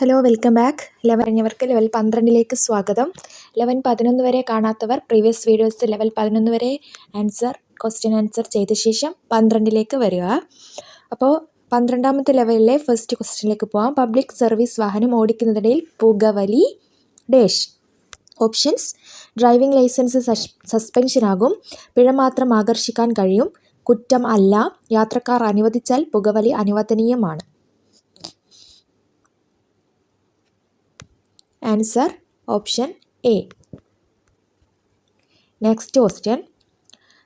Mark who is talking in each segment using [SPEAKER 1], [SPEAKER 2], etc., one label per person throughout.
[SPEAKER 1] Hello welcome back eleven കഴിഞ്ഞവർക്ക് level പന്ത്രണ്ടിലേക്ക് സ്വാഗതം. ലെവൻ പതിനൊന്ന് വരെ കാണാത്തവർ പ്രീവിയസ് വീഡിയോസ് ലെവൽ പതിനൊന്ന് വരെ ആൻസർ ക്വസ്റ്റ്യൻ ആൻസർ ചെയ്ത ശേഷം പന്ത്രണ്ടിലേക്ക് വരിക. അപ്പോൾ പന്ത്രണ്ടാമത്തെ ലെവലിലെ ഫസ്റ്റ് ക്വസ്റ്റ്യനിലേക്ക് പോകാം പബ്ലിക് സർവീസ് വാഹനം ഓടിക്കുന്നതിനിടയിൽ പുകവലി ഡേഷ് ഓപ്ഷൻസ് ഡ്രൈവിംഗ് ലൈസൻസ് സസ്പെൻഷനാകും പിഴ മാത്രം ആകർഷിക്കാൻ കഴിയും. കുറ്റം അല്ല. യാത്രക്കാർ അനുവദിച്ചാൽ പുകവലി അനുവദനീയമാണ്. Answer option A next question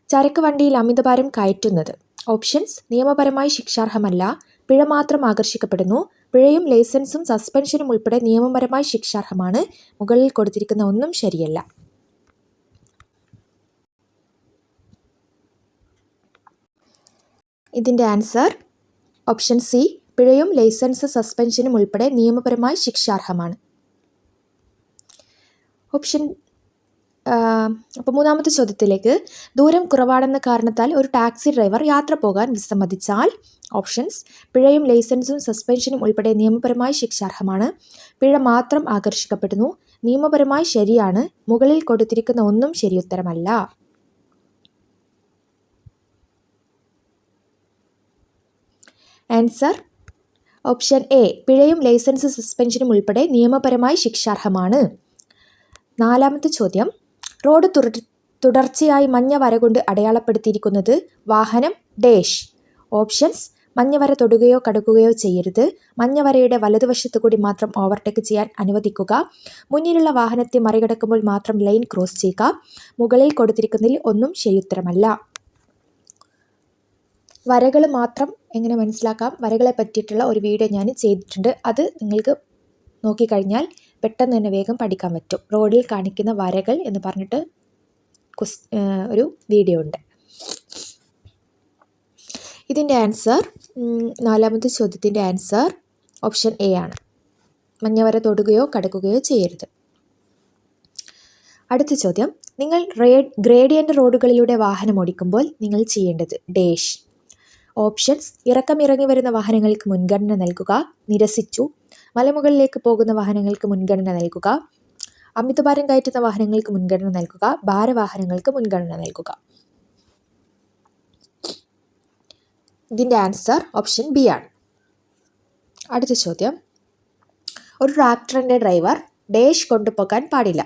[SPEAKER 1] ചരക്ക് വണ്ടിയിൽ അമിതഭാരം കയറ്റുന്നത്. ഓപ്ഷൻസ് നിയമപരമായി ശിക്ഷാർഹമല്ല. പിഴ മാത്രം ആകർഷിക്കപ്പെടുന്നു. പിഴയും ലൈസൻസും സസ്പെൻഷനും ഉൾപ്പെടെ നിയമപരമായി ശിക്ഷാർഹമാണ്. മുകളിൽ കൊടുത്തിരിക്കുന്ന ഒന്നും ശരിയല്ല. ഇതിന്റെ ആൻസർ ഓപ്ഷൻ സി പിഴയും ലൈസൻസ് സസ്പെൻഷനും ഉൾപ്പെടെ നിയമപരമായി ശിക്ഷാർഹമാണ്. ഓപ്ഷൻ അപ്പോൾ മൂന്നാമത്തെ ചോദ്യത്തിലേക്ക്. ദൂരം കുറവാണെന്ന കാരണത്താൽ ഒരു ടാക്സി ഡ്രൈവർ യാത്ര പോകാൻ വിസമ്മതിച്ചാൽ ഓപ്ഷൻസ് പിഴയും ലൈസൻസും സസ്പെൻഷനും ഉൾപ്പെടെ നിയമപരമായി ശിക്ഷാർഹമാണ്. പിഴ മാത്രം ആകർഷിക്കപ്പെടുന്നു. നിയമപരമായി ശരിയാണ്. മുകളിൽ കൊടുത്തിരിക്കുന്ന ഒന്നും ശരിയുത്തരമല്ല. ആൻസർ ഓപ്ഷൻ എ പിഴയും ലൈസൻസ് സസ്പെൻഷനും ഉൾപ്പെടെ നിയമപരമായി ശിക്ഷാർഹമാണ്. നാലാമത്തെ ചോദ്യം. റോഡ് തുടർച്ചയായി മഞ്ഞ വര കൊണ്ട് അടയാളപ്പെടുത്തിയിരിക്കുന്നത് വാഹനം ഡേഷ്. ഓപ്ഷൻസ് മഞ്ഞ വര തൊടുകയോ കടക്കുകയോ ചെയ്യരുത്. മഞ്ഞ വരയുടെ വലതുവശത്തു കൂടി മാത്രം ഓവർടേക്ക് ചെയ്യാൻ അനുവദിക്കുക. മുന്നിലുള്ള വാഹനത്തെ മറികടക്കുമ്പോൾ മാത്രം ലൈൻ ക്രോസ് ചെയ്യുക. മുകളിൽ കൊടുത്തിരിക്കുന്നതിൽ ഒന്നും ശരിയുത്തരമല്ല. വരകൾ മാത്രം എങ്ങനെ മനസ്സിലാക്കാം? വരകളെ പറ്റിയിട്ടുള്ള ഒരു വീഡിയോ ഞാൻ ചെയ്തിട്ടുണ്ട്. അത് നിങ്ങൾക്ക് നോക്കിക്കഴിഞ്ഞാൽ പെട്ടെന്ന് തന്നെ വേഗം പഠിക്കാൻ പറ്റും. റോഡിൽ കാണിക്കുന്ന വരകൾ എന്ന് പറഞ്ഞിട്ട് ക്വസ് ഒരു വീഡിയോ ഉണ്ട്. ഇതിന്റെ ആൻസർ നാലാമത്തെ ചോദ്യത്തിന്റെ ആൻസർ ഓപ്ഷൻ എ ആണ്. മഞ്ഞവര തൊടുകയോ കടക്കുകയോ ചെയ്യരുത്. അടുത്ത ചോദ്യം നിങ്ങൾ ഗ്രേഡിയന്റ് റോഡുകളിലൂടെ വാഹനം ഓടിക്കുമ്പോൾ നിങ്ങൾ ചെയ്യേണ്ടത് ഡേഷ് ഓപ്ഷൻസ് ഇറക്കം ഇറങ്ങി വരുന്ന വാഹനങ്ങൾക്ക് മുൻഗണന നൽകുക നിരസിച്ചു മലമുകളിലേക്ക് പോകുന്ന വാഹനങ്ങൾക്ക് മുൻഗണന നൽകുക. അമിതഭാരം കയറ്റുന്ന വാഹനങ്ങൾക്ക് മുൻഗണന നൽകുക. ഭാരവാഹനങ്ങൾക്ക് മുൻഗണന നൽകുക. ഇതിന്റെ ആൻസർ ഓപ്ഷൻ ബി ആണ്. അടുത്ത ചോദ്യം. ഒരു ട്രാക്ടറിന്റെ ഡ്രൈവർ ഡേഷ് കൊണ്ടുപോകാൻ പാടില്ല.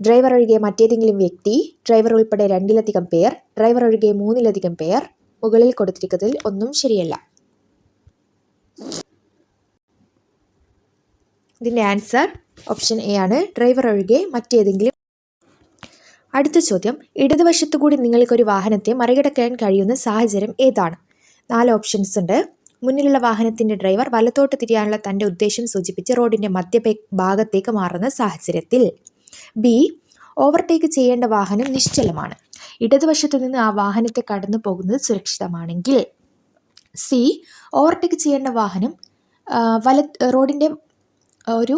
[SPEAKER 1] ഡ്രൈവർ ഒഴികെ മറ്റേതെങ്കിലും വ്യക്തി ഡ്രൈവർ ഉൾപ്പെടെ രണ്ടിലധികം പേർ ഡ്രൈവർ ഒഴികെ മൂന്നിലധികം പേർ മുകളിൽ കൊടുത്തിരിക്കുന്നതിൽ ഒന്നും ശരിയല്ല. ഇതിന്റെ ആൻസർ ഓപ്ഷൻ എ ആണ്. ഡ്രൈവർ ഒഴികെ മറ്റേതെങ്കിലും. അടുത്ത ചോദ്യം. ഇടതുവശത്തു കൂടി നിങ്ങൾക്കൊരു വാഹനത്തെ മറികടക്കാൻ കഴിയുന്ന സാഹചര്യം ഏതാണ്? നാല് ഓപ്ഷൻസ് ഉണ്ട്. മുന്നിലുള്ള വാഹനത്തിന്റെ ഡ്രൈവർ വലത്തോട്ട് തിരിയാനുള്ള തന്റെ ഉദ്ദേശം സൂചിപ്പിച്ച് റോഡിന്റെ മധ്യ ഭാഗത്തേക്ക് മാറുന്ന സാഹചര്യത്തിൽ. ബി. ഓവർടേക്ക് ചെയ്യേണ്ട വാഹനം നിശ്ചലമാണ്. ഇടതുവശത്തു നിന്ന് ആ വാഹനത്തെ കടന്നു പോകുന്നത് സുരക്ഷിതമാണെങ്കിൽ. സി. ഓവർടേക്ക് ചെയ്യേണ്ട വാഹനം വല റോഡിന്റെ ഒരു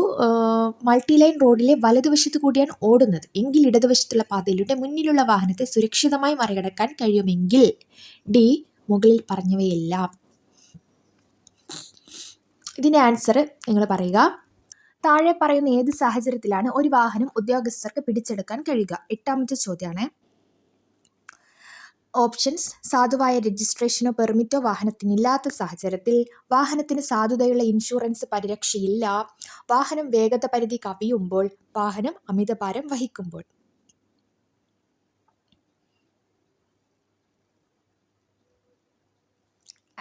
[SPEAKER 1] മൾട്ടി ലൈൻ റോഡിലെ വലതുവശത്ത് കൂടിയാണ് ഓടുന്നത്. എങ്കിൽ ഇടതുവശത്തുള്ള പാതയിലൂടെ മുന്നിലുള്ള വാഹനത്തെ സുരക്ഷിതമായി മറികടക്കാൻ കഴിയുമെങ്കിൽ ഡി മുകളിൽ പറഞ്ഞവയെല്ലാം. ഇതിന്റെ ആൻസർ നിങ്ങൾ പറയുക. താഴെ പറയുന്ന ഏത് സാഹചര്യത്തിലാണ് ഒരു വാഹനം ഉദ്യോഗസ്ഥർക്ക് പിടിച്ചെടുക്കാൻ കഴിയുക? എട്ടാമത്തെ ചോദ്യമാണ്. ഓപ്ഷൻസ് സാധുവായ രജിസ്ട്രേഷനോ പെർമിറ്റോ വാഹനത്തിനില്ലാത്ത സാഹചര്യത്തിൽ വാഹനത്തിന് സാധുതയുള്ള ഇൻഷുറൻസ് പരിരക്ഷയില്ല. വാഹനം വേഗത പരിധി കവിയുമ്പോൾ വാഹനം അമിതഭാരം വഹിക്കുമ്പോൾ.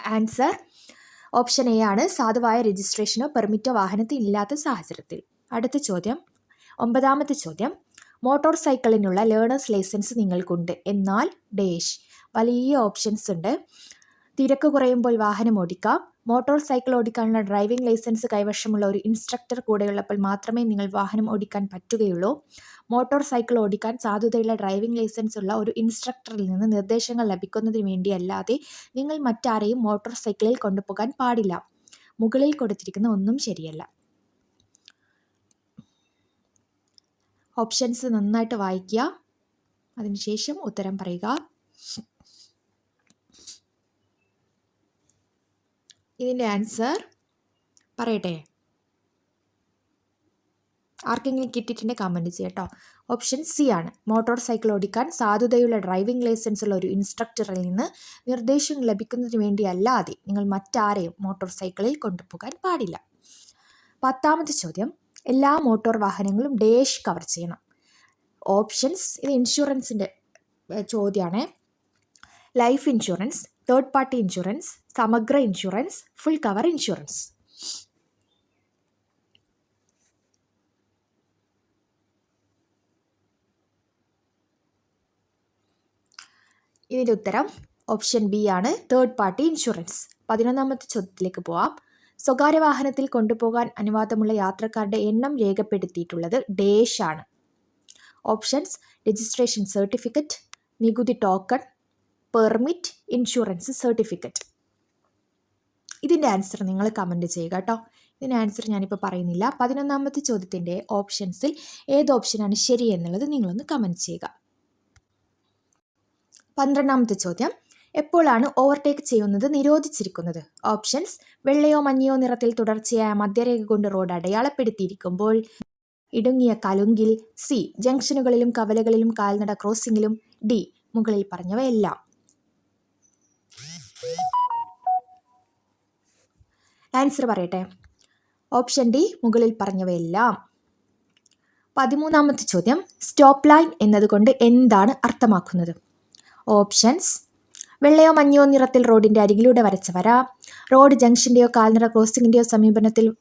[SPEAKER 1] ആൻസർ ഓപ്ഷൻ എ ആണ് സാധുവായ രജിസ്ട്രേഷനോ പെർമിറ്റോ വാഹനത്തിൽ ഇല്ലാത്ത സാഹചര്യത്തിൽ. അടുത്ത ചോദ്യം ഒമ്പതാമത്തെ ചോദ്യം മോട്ടോർ സൈക്കിളിനുള്ള ലേണേഴ്സ് ലൈസൻസ് നിങ്ങൾക്കുണ്ട്. എന്നാൽ ഡേഷ് വലിയ ഓപ്ഷൻസ് ഉണ്ട്. തിരക്ക് കുറയുമ്പോൾ വാഹനം ഓടിക്കാം. മോട്ടോർ സൈക്കിൾ ഓടിക്കാനുള്ള ഡ്രൈവിംഗ് ലൈസൻസ് കൈവശമുള്ള ഒരു ഇൻസ്ട്രക്ടർ കൂടെയുള്ളപ്പോൾ മാത്രമേ നിങ്ങൾ വാഹനം ഓടിക്കാൻ പറ്റുകയുള്ളൂ. മോട്ടോർ സൈക്കിൾ ഓടിക്കാൻ സാധ്യതയുള്ള ഡ്രൈവിംഗ് ലൈസൻസ് ഉള്ള ഒരു ഇൻസ്ട്രക്ടറിൽ നിന്ന് നിർദ്ദേശങ്ങൾ ലഭിക്കുന്നതിന് വേണ്ടിയല്ലാതെ നിങ്ങൾ മറ്റാരെയും മോട്ടോർ സൈക്കിളിൽ കൊണ്ടുപോകാൻ പാടില്ല. മുകളിൽ കൊടുത്തിരിക്കുന്ന ഒന്നും ശരിയല്ല. ഓപ്ഷൻസ് നന്നായിട്ട് വായിക്കുക. അതിനുശേഷം ഉത്തരം പറയുക. ഇതിന്റെ ആൻസർ പറയട്ടെ? ആർക്കെങ്കിലും കിട്ടിയിട്ടുണ്ടെങ്കിൽ കമന്റ് ചെയ്യാം കേട്ടോ. ഓപ്ഷൻ സി ആണ്. മോട്ടോർ സൈക്കിൾ ഓടിക്കാൻ സാധുതയുള്ള ഡ്രൈവിംഗ് ലൈസൻസ് ഉള്ള ഒരു ഇൻസ്ട്രക്ടറിൽ നിന്ന് നിർദ്ദേശം ലഭിക്കുന്നതിന് വേണ്ടിയല്ലാതെ നിങ്ങൾ മറ്റാരെയും മോട്ടോർ സൈക്കിളിൽ കൊണ്ടുപോകാൻ പാടില്ല. പത്താമത്തെ ചോദ്യം. എല്ലാ മോട്ടോർ വാഹനങ്ങളും ഡേഷ് കവർ ചെയ്യണം. ഓപ്ഷൻസ് ഇത് ഇൻഷുറൻസിന്റെ ചോദ്യമാണ്. Life insurance third party insurance സമഗ്ര ഇൻഷുറൻസ് ഫുൾ കവർ ഇൻഷുറൻസ് ഇതിന്റെ ഉത്തരം ഓപ്ഷൻ ബി ആണ്. തേർഡ് പാർട്ടി ഇൻഷുറൻസ് പതിനൊന്നാമത്തെ ചോദ്യത്തിലേക്ക് പോവാം. സ്വകാര്യ വാഹനത്തിൽ കൊണ്ടുപോകാൻ അനുവാദമുള്ള യാത്രക്കാരുടെ എണ്ണം രേഖപ്പെടുത്തിയിട്ടുള്ളത് ഡേഷ് ആണ്. ഓപ്ഷൻസ് രജിസ്ട്രേഷൻ സർട്ടിഫിക്കറ്റ് നികുതി ടോക്കൺ പെർമിറ്റ് ഇൻഷുറൻസ് സർട്ടിഫിക്കറ്റ് ഇതിന്റെ ആൻസർ നിങ്ങൾ കമന്റ് ചെയ്യുക കേട്ടോ. ഇതിന്റെ ആൻസർ ഞാനിപ്പോൾ പറയുന്നില്ല. പതിനൊന്നാമത്തെ ചോദ്യത്തിന്റെ ഓപ്ഷൻസിൽ ഏത് ഓപ്ഷനാണ് ശരി എന്നുള്ളത് നിങ്ങളൊന്ന് കമന്റ് ചെയ്യുക. പന്ത്രണ്ടാമത്തെ ചോദ്യം. എപ്പോഴാണ് ഓവർടേക്ക് ചെയ്യുന്നത് നിരോധിച്ചിരിക്കുന്നത്? ഓപ്ഷൻസ് വെള്ളയോ മഞ്ഞയോ നിറത്തിൽ തുടർച്ചയായ മധ്യരേഖ കൊണ്ട് റോഡ് അടയാളപ്പെടുത്തിയിരിക്കുമ്പോൾ ഇടുങ്ങിയ കലുങ്കിൽ സി. ജംഗ്ഷനുകളിലും കവലകളിലും കാൽനട ക്രോസിംഗിലും ഡി. മുകളിൽ പറഞ്ഞവയെല്ലാം. ആൻസർ പറയട്ടെ. ഓപ്ഷൻ ഡി മുകളിൽ പറഞ്ഞവയെല്ലാം. പതിമൂന്നാമത്തെ ചോദ്യം സ്റ്റോപ്പ് ലൈൻ എന്നതുകൊണ്ട് എന്താണ് അർത്ഥമാക്കുന്നത്? ഓപ്ഷൻസ് വെള്ളയോ മഞ്ഞയോ നിറത്തിൽ റോഡിന്റെ അരികിലൂടെ വരച്ച വര റോഡ് ജംഗ്ഷന്റെയോ കാൽനട ക്രോസിങ്ങിന്റെയോ സമീപനത്തിൽ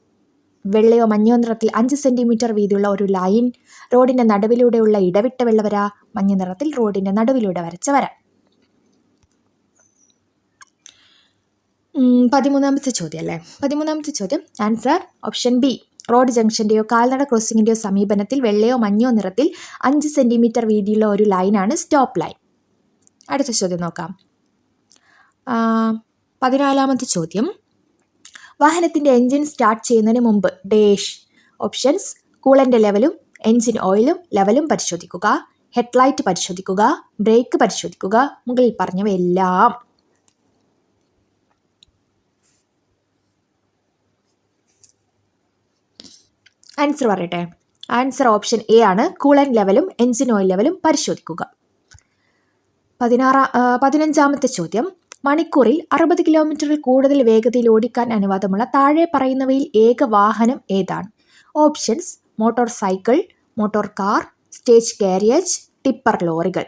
[SPEAKER 1] വെള്ളയോ മഞ്ഞയോ നിറത്തിൽ അഞ്ച് സെന്റിമീറ്റർ വീതിയുള്ള ഒരു ലൈൻ റോഡിന്റെ നടുവിലൂടെയുള്ള ഇടവിട്ട വെള്ളവര മഞ്ഞ നിറത്തിൽ റോഡിന്റെ നടുവിലൂടെ വരച്ച വര പതിമൂന്നാമത്തെ ചോദ്യം അല്ലേ പതിമൂന്നാമത്തെ ചോദ്യം ആൻസർ ഓപ്ഷൻ ബി റോഡ് ജംഗ്ഷന്റെയോ കാൽനട ക്രോസിങ്ങിന്റെയോ സമീപനത്തിൽ വെള്ളയോ മഞ്ഞയോ നിറത്തിൽ അഞ്ച് സെന്റിമീറ്റർ വീതിയുള്ള ഒരു ലൈനാണ് സ്റ്റോപ്പ് ലൈൻ അടുത്ത ചോദ്യം നോക്കാം. പതിനാലാമത്തെ ചോദ്യം. വാഹനത്തിന്റെ എൻജിൻ സ്റ്റാർട്ട് ചെയ്യുന്നതിന് മുമ്പ് ഡേഷ് ഓപ്ഷൻസ് കൂളന്റെ ലെവലും എൻജിൻ ഓയിലും ലെവലും പരിശോധിക്കുക. ഹെഡ്ലൈറ്റ് പരിശോധിക്കുക ബ്രേക്ക് പരിശോധിക്കുക മുകളിൽ പറഞ്ഞവയെല്ലാം. ആൻസർ പറയട്ടെ. ആൻസർ ഓപ്ഷൻ എ ആണ്. കൂളൻ ലെവലും എൻജിൻ ഓയിൽ ലെവലും പരിശോധിക്കുക. പതിനാറാ പതിനഞ്ചാമത്തെ ചോദ്യം. മണിക്കൂറിൽ അറുപത് കിലോമീറ്ററിൽ കൂടുതൽ വേഗതയിൽ ഓടിക്കാൻ അനുവാദമുള്ള താഴെ പറയുന്നവയിൽ ഏക വാഹനം ഏതാണ്? Options motorcycle motor car stage carriage tipper ലോറികൾ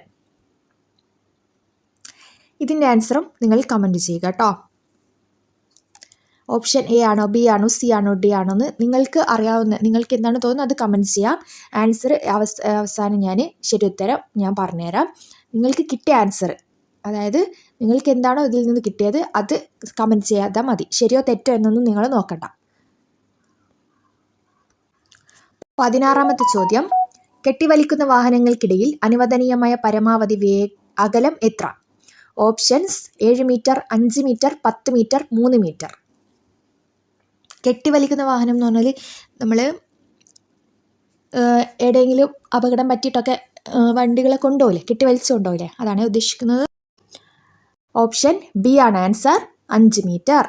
[SPEAKER 1] ഇതിന്റെ ആൻസറും നിങ്ങൾ കമന്റ് ചെയ്യുക കേട്ടോ ഓപ്ഷൻ എ ആണോ ബി ആണോ സി ആണോ ഡി ആണോ എന്ന് നിങ്ങൾക്ക് അറിയാവുന്ന നിങ്ങൾക്ക് എന്താണ് തോന്നുന്നത് അത് കമന്റ് ചെയ്യാം. ആൻസർ അവസ അവസാനം ഞാൻ ശരി ഉത്തരം ഞാൻ പറഞ്ഞുതരാം. നിങ്ങൾക്ക് കിട്ടിയ ആൻസർ അതായത് നിങ്ങൾക്ക് എന്താണോ ഇതിൽ നിന്ന് കിട്ടിയത് അത് കമന്റ് ചെയ്യാതെ മതി. ശരിയോ തെറ്റോ എന്നൊന്നും നിങ്ങൾ നോക്കണ്ട. പതിനാറാമത്തെ ചോദ്യം. കെട്ടിവലിക്കുന്ന വാഹനങ്ങൾക്കിടയിൽ അനുവദനീയമായ പരമാവധി വേ അകലം എത്ര? ഓപ്ഷൻസ് ഏഴ് മീറ്റർ അഞ്ച് മീറ്റർ പത്ത് മീറ്റർ മൂന്ന് മീറ്റർ കെട്ടിവലിക്കുന്ന വാഹനം എന്ന് പറഞ്ഞാൽ നമ്മൾ എവിടെയെങ്കിലും അപകടം പറ്റിയിട്ടൊക്കെ വണ്ടികളെ കൊണ്ടുപോകില്ലേ കെട്ടി വലിച്ചു കൊണ്ടുപോകില്ലേ അതാണ് ഉദ്ദേശിക്കുന്നത്. ഓപ്ഷൻ ബി ആണ് ആൻസർ. അഞ്ച് മീറ്റർ.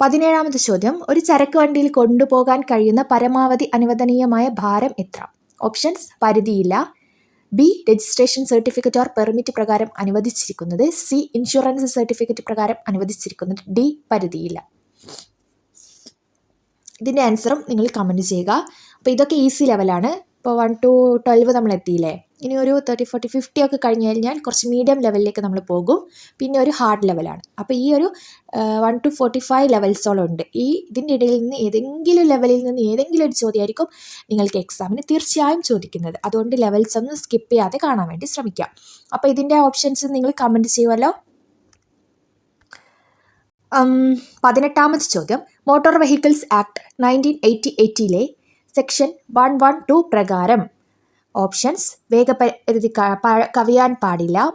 [SPEAKER 1] പതിനേഴാമത്തെ ചോദ്യം. ഒരു ചരക്ക് വണ്ടിയിൽ കൊണ്ടുപോകാൻ കഴിയുന്ന പരമാവധി അനുവദനീയമായ ഭാരം എത്ര? Options പരിധിയില്ല. B registration certificate or permit പ്രകാരം അനുവദിച്ചിരിക്കുന്നത്. സി ഇൻഷുറൻസ് സർട്ടിഫിക്കറ്റ് പ്രകാരം അനുവദിച്ചിരിക്കുന്നത്. ഡി പരിധിയില്ല. ഇതിന്റെ ആൻസറും നിങ്ങൾ കമന്റ് ചെയ്യുക. അപ്പോൾ ഇതൊക്കെ ഈസി ലെവലാണ് ഇപ്പോൾ വൺ ടു ട്വൽവ് നമ്മൾ എത്തിയില്ലേ? ഇനി ഒരു തേർട്ടി ഫോർട്ടി ഫിഫ്റ്റി ഒക്കെ കഴിഞ്ഞ് കഴിഞ്ഞാൽ കുറച്ച് മീഡിയം ലെവലിലേക്ക് നമ്മൾ പോകും. പിന്നെ ഒരു ഹാർഡ് ലെവലാണ് അപ്പോൾ ഈ ഒരു വൺ ടു ഫോർട്ടി ഫൈവ് ലെവൽസോളം ഉണ്ട്. ഈ ഇതിന്റെ ഇടയിൽ നിന്ന് ഏതെങ്കിലും ലെവലിൽ നിന്ന് ഏതെങ്കിലും ഒരു ചോദ്യമായിരിക്കും നിങ്ങൾക്ക് എക്സാമിന് തീർച്ചയായും ചോദിക്കുന്നത്. അതുകൊണ്ട് ലെവൽസ് ഒന്നും സ്കിപ്പ് ചെയ്യാതെ കാണാൻ വേണ്ടി ശ്രമിക്കാം. അപ്പോൾ ഇതിന്റെ ഓപ്ഷൻസ് നിങ്ങൾ കമന്റ് ചെയ്യുമല്ലോ. ഉം, പതിനെട്ടാമത്തെ ചോദ്യം. Motor vehicles act nineteen eighty എയ്റ്റിയിലെ section one one two പ്രകാരം ഓപ്ഷൻസ് വേഗപരിധി പരിധി കവിയാൻ പാടില്ല.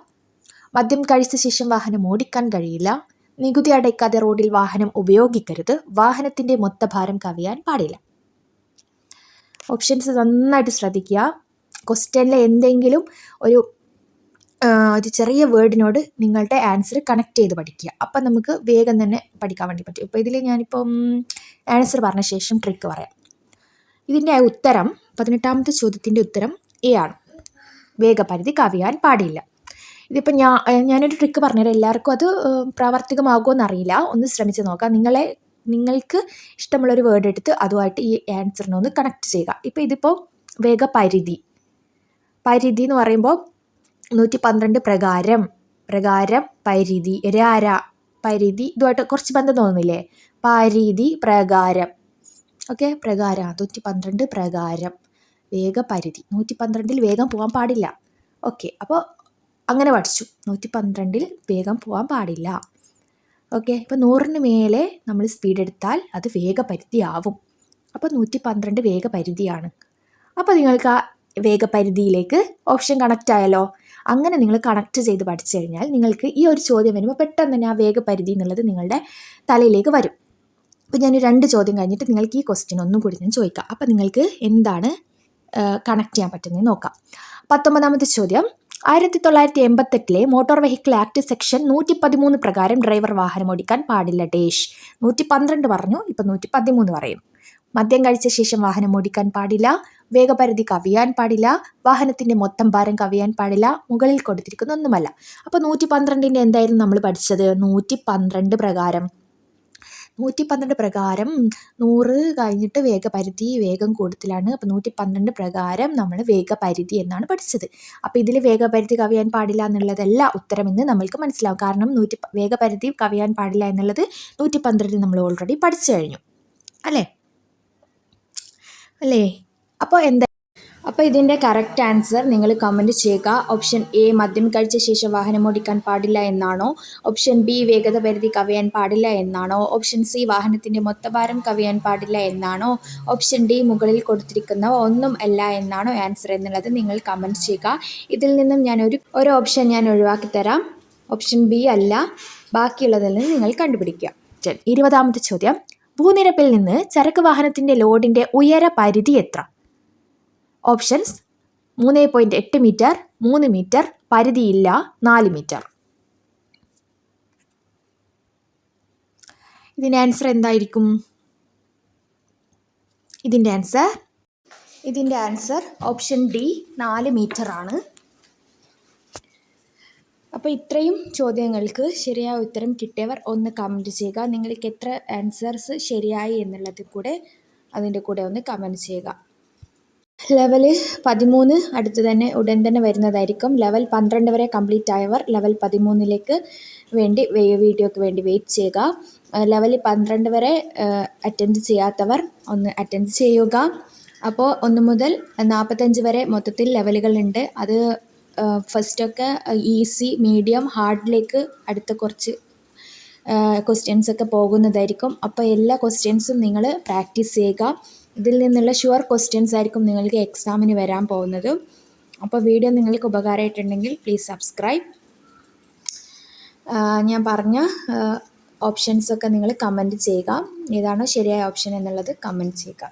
[SPEAKER 1] മദ്യം കഴിച്ച ശേഷം വാഹനം ഓടിക്കാൻ കഴിയില്ല. നികുതി അടയ്ക്കാതെ റോഡിൽ വാഹനം ഉപയോഗിക്കരുത്. വാഹനത്തിന്റെ മൊത്തഭാരം കവിയാൻ പാടില്ല. ഓപ്ഷൻസ് നന്നായിട്ട് ശ്രദ്ധിക്കുക. ക്വസ്റ്റ്യനിലെ എന്തെങ്കിലും ഒരു ഒരു ചെറിയ വേർഡിനോട് നിങ്ങളുടെ ആൻസർ കണക്ട് ചെയ്ത് പഠിക്കുക. അപ്പം നമുക്ക് വേഗം തന്നെ പഠിക്കാൻ വേണ്ടി പറ്റും. ഇപ്പോൾ ഇതിൽ ഞാനിപ്പം ആൻസർ പറഞ്ഞ ശേഷം ട്രിക്ക് പറയാം. ഇതിന്റെ ഉത്തരം പതിനെട്ടാമത്തെ ചോദ്യത്തിന്റെ ഉത്തരം എ ആണ്. വേഗപരിധി കവിയാൻ പാടില്ല. ഇതിപ്പോൾ ഞാൻ ഞാനൊരു ട്രിക്ക് പറഞ്ഞുതരാം എല്ലാവർക്കും അത് പ്രാവർത്തികമാകുമോ എന്നറിയില്ല ഒന്ന് ശ്രമിച്ച് നോക്കാം. നിങ്ങളെ നിങ്ങൾക്ക് ഇഷ്ടമുള്ളൊരു വേർഡ് എടുത്ത് അതുമായിട്ട് ഈ ആൻസറിനെ ഒന്ന് കണക്ട് ചെയ്യുക. ഇപ്പോൾ ഇതിപ്പോൾ വേഗപരിധി പരിധി. എന്ന് പറയുമ്പോൾ നൂറ്റി പന്ത്രണ്ട് പ്രകാരം പ്രകാരം പരിധി രാര പരിധി ഇതുമായിട്ട് കുറച്ച് ബന്ധം തോന്നുന്നില്ലേ? പരിധി പ്രകാരം. ഓക്കെ പ്രകാരം. നൂറ്റി പന്ത്രണ്ട് പ്രകാരം. വേഗപരിധി നൂറ്റി പന്ത്രണ്ടിൽ വേഗം പോകാൻ പാടില്ല. ഓക്കെ അപ്പോൾ അങ്ങനെ പഠിച്ചു. നൂറ്റി പന്ത്രണ്ടിൽ വേഗം പോകാൻ പാടില്ല. ഓക്കെ ഇപ്പോൾ നൂറിന് മേലെ നമ്മൾ സ്പീഡ് എടുത്താൽ അത് വേഗ ആവും അപ്പോൾ നൂറ്റി പന്ത്രണ്ട് വേഗപരിധിയാണ് അപ്പോൾ നിങ്ങൾക്ക് ആ വേഗപരിധിയിലേക്ക് ഓപ്ഷൻ കണക്റ്റ് ആയല്ലോ. അങ്ങനെ നിങ്ങൾ കണക്ട് ചെയ്ത് പഠിച്ചു കഴിഞ്ഞാൽ നിങ്ങൾക്ക് ഈ ഒരു ചോദ്യം വരുമ്പോൾ പെട്ടെന്ന് തന്നെ ആ വേഗപരിധി എന്നുള്ളത് നിങ്ങളുടെ തലയിലേക്ക് വരും. അപ്പോൾ ഞാൻ രണ്ട് ചോദ്യം കഴിഞ്ഞിട്ട് നിങ്ങൾക്ക് ഈ ക്വസ്റ്റ്യൻ ഒന്നും കൂടി ഞാൻ ചോദിക്കാം. അപ്പോൾ നിങ്ങൾക്ക് എന്താണ് കണക്ട് ചെയ്യാൻ പറ്റുന്നത് നോക്കാം. പത്തൊമ്പതാമത്തെ ചോദ്യം. ആയിരത്തി തൊള്ളായിരത്തി എൺപത്തെട്ടിലെ മോട്ടോർ വെഹിക്കിൾ ആക്ട് സെക്ഷൻ നൂറ്റി പതിമൂന്ന് പ്രകാരം ഡ്രൈവർ വാഹനം ഓടിക്കാൻ പാടില്ല ഡേഷ്. നൂറ്റി പന്ത്രണ്ട് പറഞ്ഞു ഇപ്പം നൂറ്റി പതിമൂന്ന് പറയും. മദ്യം കഴിച്ച ശേഷം വാഹനം ഓടിക്കാൻ പാടില്ല. വേഗപരിധി കവിയാൻ പാടില്ല. വാഹനത്തിന്റെ മൊത്തം ഭാരം കവിയാൻ പാടില്ല. മുകളിൽ കൊടുത്തിരിക്കുന്ന ഒന്നുമല്ല. അപ്പോൾ നൂറ്റി പന്ത്രണ്ടിന്റെ എന്തായിരുന്നു നമ്മൾ പഠിച്ചത്? നൂറ്റി പന്ത്രണ്ട് പ്രകാരം. നൂറ്റി പന്ത്രണ്ട് പ്രകാരം നൂറ് കഴിഞ്ഞിട്ട് വേഗപരിധി വേഗം കൂടുതലാണ്. അപ്പോൾ നൂറ്റി പന്ത്രണ്ട് പ്രകാരം നമ്മൾ വേഗപരിധി എന്നാണ് പഠിച്ചത്. അപ്പോൾ ഇതിൽ വേഗപരിധി കവിയാൻ പാടില്ല എന്നുള്ളതല്ല ഉത്തരമെന്ന് നമ്മൾക്ക് മനസ്സിലാവും. കാരണം നൂറ്റി വേഗപരിധി കവിയാൻ പാടില്ല എന്നുള്ളത് നൂറ്റി പന്ത്രണ്ടിൽ നമ്മൾ ഓൾറെഡി പഠിച്ചു കഴിഞ്ഞു. അല്ലേ? അല്ലേ? അപ്പോൾ എന്താ? അപ്പോൾ ഇതിന്റെ കറക്റ്റ് ആൻസർ നിങ്ങൾ കമന്റ് ചെയ്യുക. ഓപ്ഷൻ എ മദ്യം കഴിച്ച ശേഷം വാഹനം ഓടിക്കാൻ പാടില്ല എന്നാണോ? ഓപ്ഷൻ ബി വേഗത പരിധി കവിയാൻ പാടില്ല എന്നാണോ? ഓപ്ഷൻ സി വാഹനത്തിന്റെ മൊത്തഭാരം കവിയാൻ പാടില്ല എന്നാണോ? ഓപ്ഷൻ ഡി മുകളിൽ കൊടുത്തിരിക്കുന്ന ഒന്നും അല്ല എന്നാണോ ആൻസർ എന്നുള്ളത് നിങ്ങൾ കമന്റ് ചെയ്യുക. ഇതിൽ നിന്നും ഞാൻ ഒരു ഒരു ഓപ്ഷൻ ഞാൻ ഒഴിവാക്കി തരാം. ഓപ്ഷൻ ബി അല്ല. ബാക്കിയുള്ളതിൽ നിന്ന് നിങ്ങൾ കണ്ടുപിടിക്കുക. ഇരുപതാമത്തെ ചോദ്യം. ഭൂനിരപ്പിൽ നിന്ന് ചരക്ക് വാഹനത്തിന്റെ ലോഡിന്റെ ഉയര പരിധി എത്ര? ഓപ്ഷൻസ് മൂന്ന് പോയിന്റ് എട്ട് മീറ്റർ മൂന്ന് മീറ്റർ പരിധിയില്ല നാല് മീറ്റർ. ഇതിന്റെ ആൻസർ എന്തായിരിക്കും? ഇതിന്റെ ആൻസർ ഇതിന്റെ ആൻസർ ഓപ്ഷൻ ഡി നാല് മീറ്റർ ആണ് അപ്പോൾ ഇത്രയും ചോദ്യങ്ങൾക്ക് ശരിയായ ഉത്തരം കിട്ടിയവർ ഒന്ന് കമന്റ് ചെയ്യുക. നിങ്ങൾക്ക് എത്ര ആൻസേഴ്സ് ശരിയായി എന്നുള്ളത് കൂടെ അതിന്റെ കൂടെ ഒന്ന് കമന്റ് ചെയ്യുക. ലെവൽ പതിമൂന്ന് അടുത്ത് തന്നെ ഉടൻ തന്നെ വരുന്നതായിരിക്കും. ലെവൽ പന്ത്രണ്ട് വരെ കംപ്ലീറ്റ് ആയവർ ലെവൽ പതിമൂന്നിലേക്ക് വേണ്ടി വീഡിയോയ്ക്ക് വേണ്ടി വെയിറ്റ് ചെയ്യുക. ലെവൽ പന്ത്രണ്ട് വരെ അറ്റൻഡ് ചെയ്യാത്തവർ ഒന്ന് അറ്റൻഡ് ചെയ്യുക. അപ്പോൾ ഒന്ന് മുതൽ നാൽപ്പത്തഞ്ച് വരെ മൊത്തത്തിൽ ലെവലുകളുണ്ട് അത് ഫസ്റ്റൊക്കെ ഈസി മീഡിയം ഹാർഡിലേക്ക് അടുത്ത കുറച്ച് ക്വസ്റ്റ്യൻസ് ഒക്കെ പോകുന്നതായിരിക്കും. അപ്പോൾ എല്ലാ ക്വസ്റ്റ്യൻസും നിങ്ങൾ പ്രാക്ടീസ് ചെയ്യുക. ഇതിൽ നിന്നുള്ള ഷുവർ ക്വസ്റ്റ്യൻസ് ആയിരിക്കും നിങ്ങൾക്ക് എക്സാമിന് വരാൻ പോകുന്നത്. അപ്പോൾ വീഡിയോ നിങ്ങൾക്ക് ഉപകാരമായിട്ടുണ്ടെങ്കിൽ പ്ലീസ് സബ്സ്ക്രൈബ് ഞാൻ പറഞ്ഞ ഓപ്ഷൻസൊക്കെ നിങ്ങൾ കമന്റ് ചെയ്യുക. ഏതാണോ ശരിയായ ഓപ്ഷൻ എന്നുള്ളത് കമന്റ് ചെയ്യുക.